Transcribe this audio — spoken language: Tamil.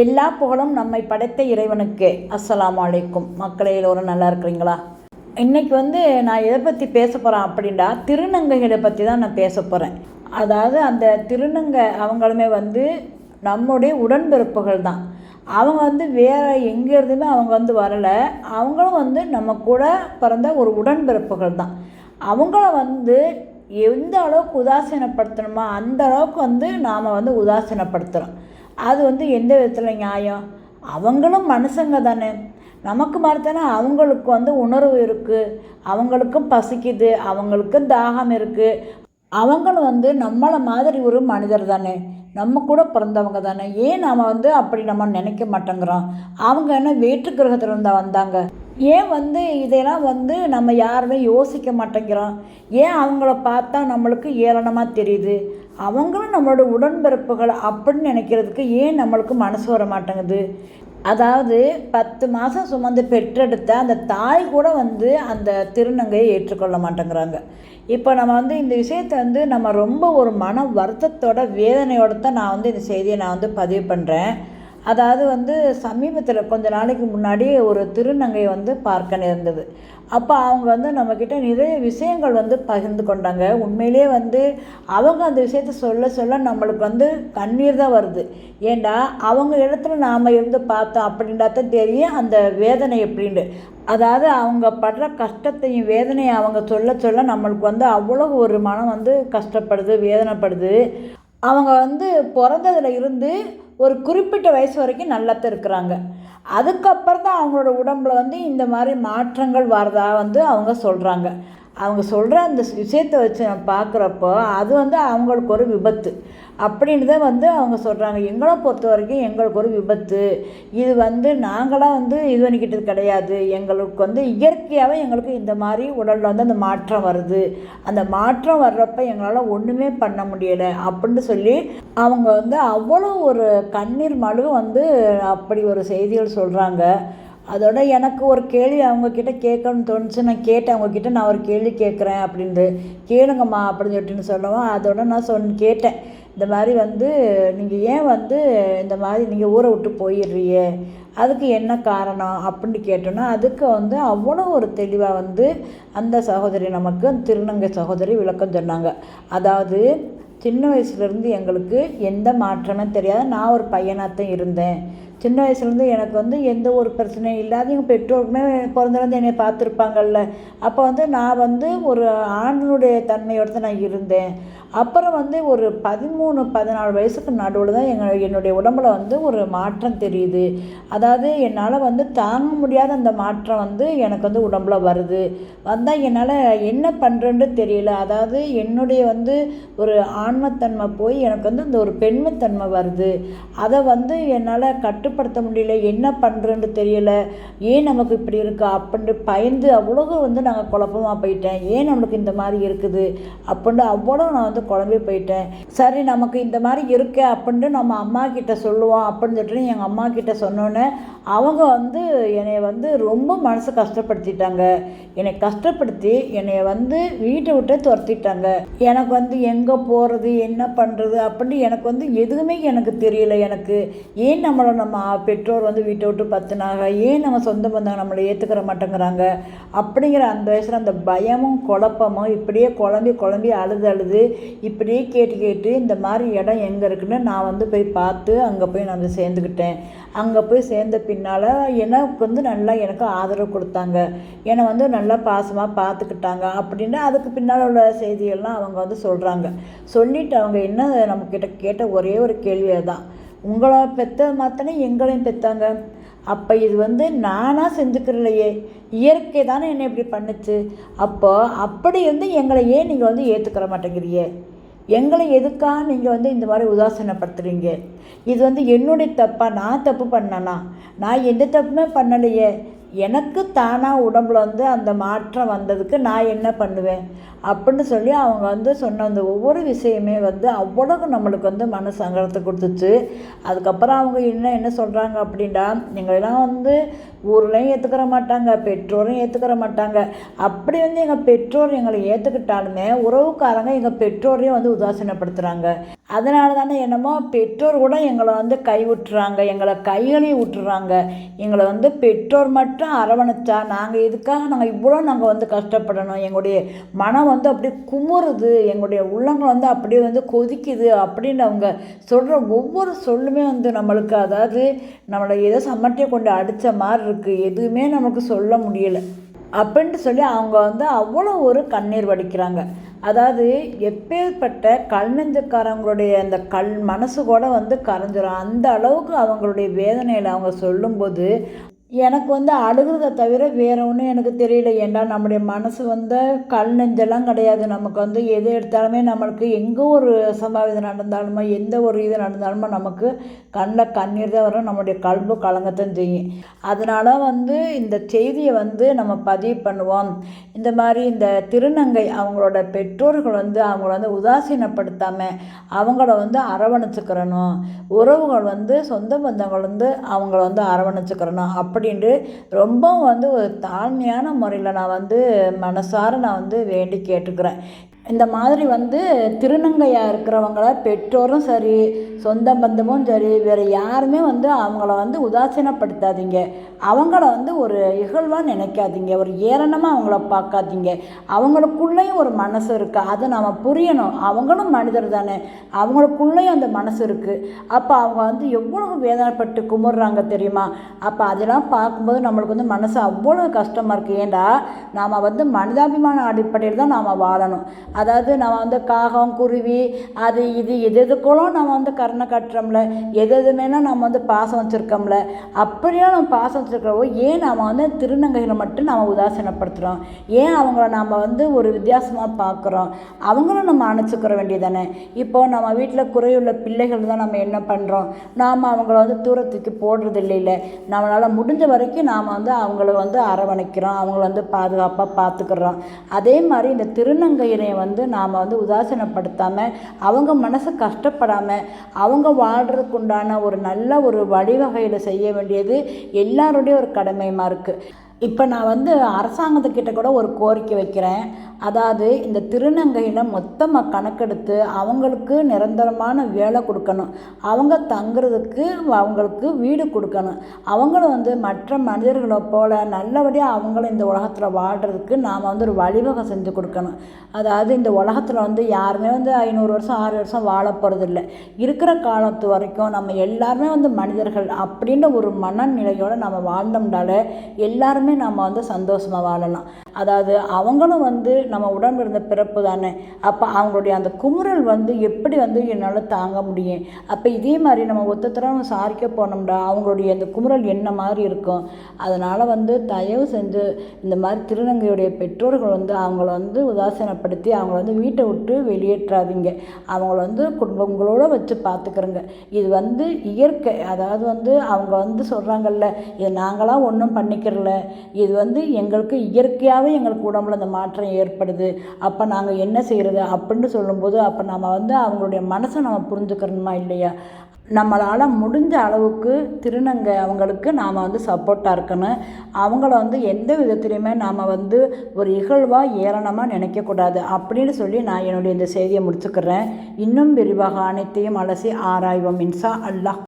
எல்லா புகழும் நம்மை படைத்த இறைவனுக்கு. அஸ்லாம் அலைக்கும். மக்களே எல்லோரும் நல்லா இருக்கிறீங்களா? இன்றைக்கி வந்து நான் எதை பற்றி பேச போகிறேன் அப்படின்னா திருநங்கைகளை பற்றி தான் நான் பேச போகிறேன் அதாவது அந்த திருநங்கை அவங்களுமே வந்து நம்முடைய உடன்பிறப்புகள் தான். அவங்க வந்து வேறு எங்கேருந்துமே அவங்க வந்து வரலை. அவங்களும் வந்து நம்ம கூட பிறந்த ஒரு உடன்பிறப்புகள் தான். அவங்கள வந்து எந்த அளவுக்கு உதாசீனப்படுத்தணுமோ அந்த அளவுக்கு வந்து நாம் வந்து உதாசீனப்படுத்துகிறோம் அது வந்து எந்த விதத்தில் நியாயம்? அவங்களும் மனுஷங்க தானே. நமக்கு மாதிரி தானே அவங்களுக்கு வந்து உணர்வு இருக்குது அவங்களுக்கும் பசிக்குது. அவங்களுக்கும் தாகம் இருக்குது அவங்களும் வந்து நம்மளை மாதிரி ஒரு மனிதர் தானே. நம்ம கூட பிறந்தவங்க தானே. ஏன் நாம் வந்து அப்படி நம்ம நினைக்க மாட்டேங்கிறோம்? அவங்க என்ன வேற்று கிரகத்தில் இருந்தால் வந்தாங்க? ஏன் வந்து இதெல்லாம் வந்து நம்ம யாருமே யோசிக்க மாட்டேங்கிறோம்? ஏன் அவங்கள பார்த்தா நம்மளுக்கு ஏளனமாக தெரியுது? அவங்களும் நம்மளோட உடன்பிறப்புகள் அப்படின்னு நினைக்கிறதுக்கு ஏன் நம்மளுக்கு மனசு வர மாட்டேங்குது அதாவது பத்து மாதம் சுமந்து பெற்றெடுத்த அந்த தாய் கூட வந்து அந்த திருநங்கையை ஏற்றுக்கொள்ள மாட்டேங்கிறாங்க. இப்போ நம்ம வந்து இந்த விஷயத்தை வந்து நம்ம ரொம்ப ஒரு மன வருத்தத்தோட வேதனையோட தான் நான் வந்து இந்த செய்தியை நான் வந்து பதிவு பண்ணுறேன் அதாவது வந்து சமீபத்தில் கொஞ்ச நாளைக்கு முன்னாடி ஒரு திருநங்கை வந்து பார்க்க நேர்ந்தது. அப்போ அவங்க வந்து நம்மக்கிட்ட நிறைய விஷயங்கள் வந்து பகிர்ந்து கொண்டாங்க. உண்மையிலே வந்து அவங்க அந்த விஷயத்த சொல்ல சொல்ல நம்மளுக்கு வந்து கண்ணீர் தான் வருது. ஏண்டா அவங்க இடத்துல நாம் இருந்து பார்த்தோம் அப்படின்னா தான் தெரியும் அந்த வேதனை எப்படின்னு. அதாவது அவங்க படுற கஷ்டத்தையும் வேதனையும் அவங்க சொல்ல சொல்ல நம்மளுக்கு வந்து அவ்வளோ ஒரு மனம் வந்து கஷ்டப்படுது வேதனைப்படுது. அவங்க வந்து பிறந்ததுல இருந்து ஒரு குறிப்பிட்ட வயசு வரைக்கும் நல்லா இருக்கிறாங்க. அதுக்கப்புறம் தான் அவங்களோட உடம்புல வந்து இந்த மாதிரி மாற்றங்கள் வரதா வந்து அவங்க சொல்கிறாங்க அவங்க சொல்கிற அந்த விஷயத்தை வச்சு நம்ம பார்க்குறப்போ அது வந்து அவங்களுக்கு ஒரு விபத்து. அப்படின்னு தான் வந்து அவங்க சொல்கிறாங்க எங்களை பொறுத்த வரைக்கும் எங்களுக்கு ஒரு விபத்து. இது வந்து நாங்களாம் வந்து இது பண்ணிக்கிட்டது கிடையாது. எங்களுக்கு வந்து இயற்கையாகவே எங்களுக்கு இந்த மாதிரி உடலில் வந்து அந்த மாற்றம் வருது. அந்த மாற்றம் வர்றப்ப எங்களால் ஒன்றுமே பண்ண முடியலை அப்படின்னு சொல்லி அவங்க வந்து அவ்வளோ ஒரு கண்ணீர் மழு வந்து அப்படி ஒரு செய்திகள் சொல்கிறாங்க அதோட எனக்கு ஒரு கேள்வி அவங்கக்கிட்ட கேட்கணும்னு தோணுச்சு. நான் கேட்டேன். அவங்கக்கிட்ட நான் ஒரு கேள்வி கேட்குறேன் அப்படின்ட்டு. கேளுங்கம்மா அப்படின்னு சொல்லிட்டு சொல்லவும். அதோட நான் சொன் கேட்டேன். இந்த மாதிரி வந்து நீங்கள் ஏன் வந்து இந்த மாதிரி நீங்கள் ஊரை விட்டு போயிடுறீங்க? அதுக்கு என்ன காரணம் அப்படின்னு கேட்டோன்னா அதுக்கு வந்து அவ்வளோ ஒரு தெளிவாக வந்து அந்த சகோதரி நமக்கு திருநங்கை சகோதரி விளக்கம் சொன்னாங்க. அதாவது சின்ன வயசுலேருந்து எங்களுக்கு எந்த மாற்றமே தெரியாது. நான் ஒரு பையனாக தான் இருந்தேன். சின்ன வயசுலேருந்து எனக்கு வந்து எந்த ஒரு பிரச்சனையும் இல்லாத எங்கள் பெற்றோருக்குமே பிறந்தலேருந்து என்னை பார்த்துருப்பாங்கல்ல. அப்போ வந்து நான் வந்து ஒரு ஆண்களுடைய தன்மையோடு தான் நான் இருந்தேன். அப்புறம் வந்து ஒரு பதிமூணு பதினாலு வயசுக்கு நடுவில் தான் எங்கள் என்னுடைய உடம்புல வந்து ஒரு மாற்றம் தெரியுது. அதாவது என்னால் வந்து தாங்க முடியாத அந்த மாற்றம் வந்து எனக்கு வந்து உடம்புல வருது. வந்தால் என்னால் என்ன பண்ணுறேன்னு தெரியல. அதாவது என்னுடைய வந்து ஒரு ஆன்மத்தன்மை போய் எனக்கு வந்து இந்த ஒரு பெண்மைத்தன்மை வருது. அதை வந்து என்னால் கட்டுப்படுத்த முடியல என்ன பண்ணுறேன்னு தெரியலை. ஏன் நமக்கு இப்படி இருக்கா? அப்படின்னு பயந்து அவ்வளோ வந்து நாங்கள் குழப்பமாக போயிட்டேன். ஏன் நம்மளுக்கு இந்த மாதிரி இருக்குது? அப்படின்னு அவ்வளோ நான் வந்து குழம்பி போயிட்டேன். சரி நமக்கு இந்த மாதிரி இருக்கே அப்படின்ட்டு நம்ம அம்மா கிட்ட சொல்லுவோம் அப்படின்னு சொல்லிட்டு எங்கள் அம்மா கிட்ட சொன்னோன்னே அவங்க வந்து என்னை வந்து ரொம்ப மனசு கஷ்டப்படுத்திட்டாங்க. என்னை கஷ்டப்படுத்தி என்னை வந்து வீட்டை விட்டே துரத்திட்டாங்க. எனக்கு வந்து எங்கே போகிறது என்ன பண்ணுறது அப்படின்னு எனக்கு வந்து எதுவுமே எனக்கு தெரியல எனக்கு. ஏன் நம்மளை நம்ம பெற்றோர் வந்து வீட்டை விட்டு பத்துனாங்க. ஏன் நம்ம சொந்த பந்தங்க நம்மளை ஏற்றுக்கிற மாட்டேங்கிறாங்க? அப்படிங்கிற அந்த வயசில் அந்த பயமும் குழப்பமும் இப்படியே குழம்பி குழம்பி அழுது அழுது இப்படியே கேட்டு கேட்டு இந்த மாதிரி இடம் எங்கே இருக்குன்னு நான் வந்து போய் பார்த்து அங்கே போய் நான் வந்து சேர்ந்துக்கிட்டேன். அங்கே போய் சேர்ந்த பின்னால் எனக்கு வந்து நல்லா எனக்கு ஆதரவு கொடுத்தாங்க. என்னை வந்து நல்லா பாசமாக பார்த்துக்கிட்டாங்க அப்படின்னு அதுக்கு பின்னால் உள்ள செய்திகள்லாம் அவங்க வந்து சொல்கிறாங்க சொல்லிவிட்டு அவங்க என்ன நம்மக்கிட்ட கேட்ட ஒரே ஒரு கேள்வியை தான் உங்களை பெற்ற மாத்தனே எங்களையும் பெற்றாங்க அப்போ இது வந்து நானாக செஞ்சுக்கிறலையே. இயற்கை தானே என்னை இப்படி பண்ணுச்சு. அப்போ அப்படி இருந்து எங்களை ஏன் நீங்கள் வந்து ஏற்றுக்கிற மாட்டேங்கிறீங்க? எங்களை எதுக்காக நீங்கள் வந்து இந்த மாதிரி உதாசீனப்படுத்துகிறீங்க இது வந்து என்னுடைய தப்பாக நான் தப்பு பண்ணலாம் நான் எந்த தப்புமே பண்ணலையே. எனக்கு தானாக உடம்புல வந்து அந்த மாற்றம் வந்ததுக்கு நான் என்ன பண்ணுவேன்? அப்படின்னு சொல்லி அவங்க வந்து சொன்ன அந்த ஒவ்வொரு விஷயமே வந்து அவ்வளவு நம்மளுக்கு வந்து மன சங்கடத்தை கொடுத்துச்சு. அதுக்கப்புறம் அவங்க என்ன என்ன சொல்கிறாங்க அப்படின்னா நீங்களெல்லாம் வந்து ஊர்லேயும் ஏற்றுக்கிற மாட்டாங்க பெற்றோரும் ஏற்றுக்கிற மாட்டாங்க. அப்படி வந்து எங்கள் பெற்றோர் எங்களை ஏற்றுக்கிட்டாலுமே உறவுக்காரங்க எங்கள் பெற்றோரையும் வந்து உதாசீனப்படுத்துகிறாங்க அதனால தானே என்னமோ பெற்றோர் கூட எங்களை வந்து கை விட்டுறாங்க எங்களை கைகளையும் விட்டுறாங்க எங்களை வந்து பெற்றோர் மட்டும் அரவணைச்சா நாங்கள் இதுக்காக நாங்கள் இவ்வளோ நாங்கள் வந்து கஷ்டப்படணும்? எங்களுடைய மனம் வந்து அப்படியே குமுறுது எங்களுடைய உள்ளங்கள் வந்து அப்படியே வந்து கொதிக்குது அப்படின்னு அவங்க சொல்கிற ஒவ்வொரு சொல்லுமே வந்து நம்மளுக்கு அதாவது நம்மளை ஏதோ சம்மட்டியை கொண்டு அடித்த மாதிரி இருக்குது எதுவுமே நமக்கு சொல்ல முடியலை. அப்படின்ட்டு சொல்லி அவங்க வந்து அவ்வளோ ஒரு கண்ணீர் வடிக்கிறாங்க. அதாவது எப்பேற்பட்ட கல் நெஞ்சக்காரங்களுடைய அந்த கல் மனசு கூட வந்து கரைஞ்சிரும். அந்த அளவுக்கு அவங்களுடைய வேதனையில் அவங்க சொல்லும்போது எனக்கு வந்து அழுகிறத தவிர வேறு ஒன்றும் எனக்கு தெரியல. ஏன்னா நம்முடைய மனசு வந்து கல் நெஞ்செல்லாம் கிடையாது. நமக்கு வந்து எது எடுத்தாலுமே நம்மளுக்கு எங்கே ஒரு அசம்பாவிதம் நடந்தாலுமோ எந்த ஒரு இது நடந்தாலுமோ நமக்கு கண்ணில் கண்ணீர் தான் வரும். நம்முடைய கல்பு கலங்கத்தான் செய்யும். அதனால் வந்து இந்த செய்தியை வந்து நம்ம பதிவு பண்ணுவோம். இந்த மாதிரி இந்த திருநங்கை அவங்களோட பெற்றோர்கள் வந்து அவங்கள வந்து உதாசீனப்படுத்தாமல் அவங்கள வந்து அரவணைச்சுக்கிறணும். உறவுகள் வந்து சொந்த பந்தங்கள் வந்து அவங்கள வந்து அரவணைச்சுக்கிறணும். அப்படி அப்படின்ட்டு ரொம்பவும் வந்து ஒரு தாழ்மையான முறையில் நான் வந்து மனசார நான் வந்து வேண்டி கேட்டுக்கிறேன். இந்த மாதிரி வந்து திருநங்கையாக இருக்கிறவங்கள பெற்றோரும் சரி சொந்த பந்தமும் சரி வேறு யாருமே வந்து அவங்கள வந்து உதாசீனப்படுத்தாதீங்க. அவங்கள வந்து ஒரு இகழ்வாக நினைக்காதீங்க. ஒரு ஏரணமாக அவங்கள பார்க்காதீங்க. அவங்களுக்குள்ளேயும் ஒரு மனசு இருக்குது அதை நம்ம புரியணும். அவங்களும் மனிதர் தானே. அவங்களுக்குள்ளேயும் அந்த மனசு இருக்குது அப்போ அவங்க வந்து எவ்வளோ வேதனைப்பட்டு கும்பிட்றாங்க தெரியுமா? அப்போ அதெல்லாம் பார்க்கும்போது நம்மளுக்கு வந்து மனசு அவ்வளோ கஷ்டமாக இருக்குது ஏண்டா நாம் வந்து மனிதாபிமான அடிப்படையில் தான் நாம் வாழணும். அதாவது நம்ம வந்து காகம் குருவி அது இது எது எதுக்குள்ளும் நம்ம வந்து கருணை கட்டுறோம்ல எது எதுமேனா நம்ம வந்து பாசம் வச்சுருக்கோம்ல அப்படியே நம்ம பாசம் வச்சுருக்கிறவோ ஏன் நம்ம வந்து திருநங்கைகளை மட்டும் நம்ம உதாசீனப்படுத்துகிறோம் ஏன் அவங்கள நம்ம வந்து ஒரு வித்தியாசமாக பார்க்குறோம்? அவங்களும் நம்ம அணைச்சிக்கிற வேண்டியதானே இப்போ நம்ம வீட்டில் குறையுள்ள பிள்ளைகள் தான் நம்ம என்ன பண்ணுறோம் நாம் அவங்கள வந்து தூரத்துக்கு போடுறது இல்லைல்ல நம்மளால் முடிஞ்ச வரைக்கும் நாம் வந்து அவங்கள வந்து அரவணைக்கிறோம் அவங்கள வந்து பாதுகாப்பாக பார்த்துக்கிறோம். அதே மாதிரி இந்த திருநங்கையினை வந்து நாம் வந்து உதாசீனப்படுத்தாமல் அவங்க மனசு கஷ்டப்படாமல் அவங்க வாழ்கிறதுக்கு உண்டான ஒரு நல்ல ஒரு வழிவகையில் செய்ய வேண்டியது எல்லாருடைய ஒரு கடமையுமா இருக்குது இப்போ நான் வந்து அரசாங்கத்துக்கிட்ட கூட ஒரு கோரிக்கை வைக்கிறேன். அதாவது இந்த திருநங்கையில் மொத்தமாக கணக்கெடுத்து அவங்களுக்கு நிரந்தரமான வேலை கொடுக்கணும். அவங்க தங்குறதுக்கு அவங்களுக்கு வீடு கொடுக்கணும். அவங்களும் வந்து மற்ற மனிதர்களை போல் நல்லபடியாக அவங்களும் இந்த உலகத்தில் வாழ்கிறதுக்கு நாம் வந்து ஒரு வழிவகை செஞ்சு கொடுக்கணும். அதாவது இந்த உலகத்தில் வந்து யாருமே வந்து ஐநூறு வருஷம் ஆறு வருஷம் வாழ போகிறதில்ல இருக்கிற காலத்து வரைக்கும் நம்ம எல்லாருமே வந்து மனிதர்கள் அப்படின்ற ஒரு மனநிலையோடு நம்ம வாழ்ந்தோம்னாலே எல்லாருமே நம்ம வந்து சந்தோஷமாக வாழலாம். அதாவது அவங்களும் வந்து நம்ம உடம்பு இருந்த பிறப்பு தானே. அப்போ அவங்களுடைய அந்த குமுறல் வந்து எப்படி வந்து என்னால் தாங்க முடியும்? அப்போ இதே மாதிரி நம்ம ஒத்தத்தரம் சாரிக்க போனோம்டா அவங்களுடைய அந்த குமுறல் என்ன மாதிரி இருக்கும்? அதனால் வந்து தயவு செஞ்சு இந்த மாதிரி திருநங்கையுடைய பெற்றோர்கள் வந்து அவங்கள வந்து உதாசீனப்படுத்தி அவங்கள வந்து வீட்டை விட்டு வெளியேற்றாதீங்க. அவங்கள வந்து குடும்பங்களோடு வச்சு பார்த்துக்கிறோங்க இது வந்து இயற்கை. அதாவது வந்து அவங்க வந்து சொல்கிறாங்கல்ல இது நாங்களாம் ஒன்றும் பண்ணிக்கிறல. இது வந்து எங்களுக்கு இயற்கையாக இயற்கையாகவே எங்களுக்கு உடம்புல அந்த மாற்றம் ஏற்படுது. அப்போ நாங்கள் என்ன செய்கிறது அப்படின்னு சொல்லும்போது அப்போ நம்ம வந்து அவங்களுடைய மனசை நம்ம புரிஞ்சுக்கிறணுமா இல்லையா? நம்மளால் முடிஞ்ச அளவுக்கு திருநங்கை அவங்களுக்கு நாம் வந்து சப்போர்ட்டாக இருக்கணும். அவங்கள வந்து எந்த விதத்துலையுமே நாம் வந்து ஒரு இகழ்வாக ஏளனமாக நினைக்கக்கூடாது அப்படின்னு சொல்லி நான் என்னுடைய இந்த செய்தியை முடிச்சுக்கிறேன். இன்னும் விரிவாக அனைத்தையும் அலசி ஆராய்வோம். இன்சா அல்லாஹ்.